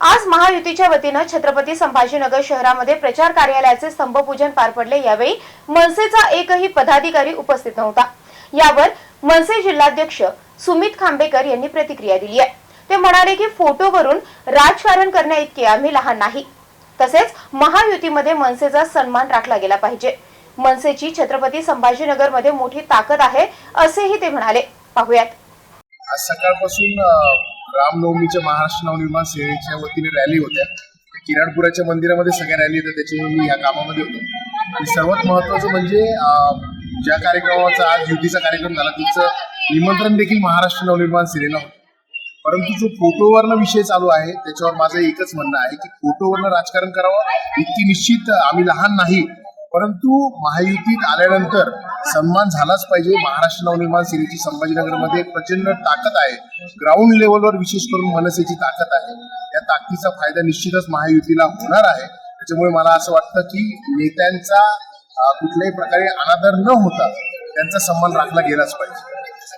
आज महायुतीच्या वतीनं छत्रपती संभाजीनगर शहरामध्ये प्रचार कार्यालयाचे स्तंभपूजन पार पडले. यावेळी मनसेचा एकही पदाधिकारी उपस्थित नव्हता. यावर मनसे जिल्हाध्यक्ष सुमित खांबेकर यांनी प्रतिक्रिया दिली आहे. ते म्हणाले की फोटोवरून राजकारण करण्याइतके आम्ही लहान नाही. तसेच महायुतीमध्ये मनसेचा सन्मान राखला गेला पाहिजे. मनसेची छत्रपती संभाजीनगरमध्ये मोठी ताकद आहे असेही ते म्हणाले. पाहुयात. आज सकाळपासून रामनवमीच्या महाराष्ट्र नवनिर्माण सेनेच्या वतीने रॅली होत्या. किराणपुराच्या मंदिरामध्ये सगळ्या रॅली होत्या त्याच्यामुळे मी या कामामध्ये होतो. आणि सर्वात महत्वाचं म्हणजे ज्या कार्यक्रमाचा आज युतीचा कार्यक्रम झाला तिचं निमंत्रण देखील महाराष्ट्र नवनिर्माण सेनेला होतं. परंतु जो फोटोवरनं विषय चालू आहे त्याच्यावर माझं एकच म्हणणं आहे की फोटोवरनं राजकारण करावं इतकी निश्चित आम्ही लहान नाही. परंतु महायुतीत आल्यानंतर सन्मान झालाच पाहिजे. महाराष्ट्र नवनिर्माण सेनेची संभाजीनगरमध्ये प्रचंड ताकद आहे. ग्राउंड लेवलवर विशेष करून मनसेची ताकद आहे. या ताकदीचा फायदा निश्चितच महायुतीला होणार आहे. त्याच्यामुळे मला असं वाटतं की नेत्यांचा कुठल्याही प्रकारे अनादर न होता त्यांचा सन्मान राखला गेलाच पाहिजे.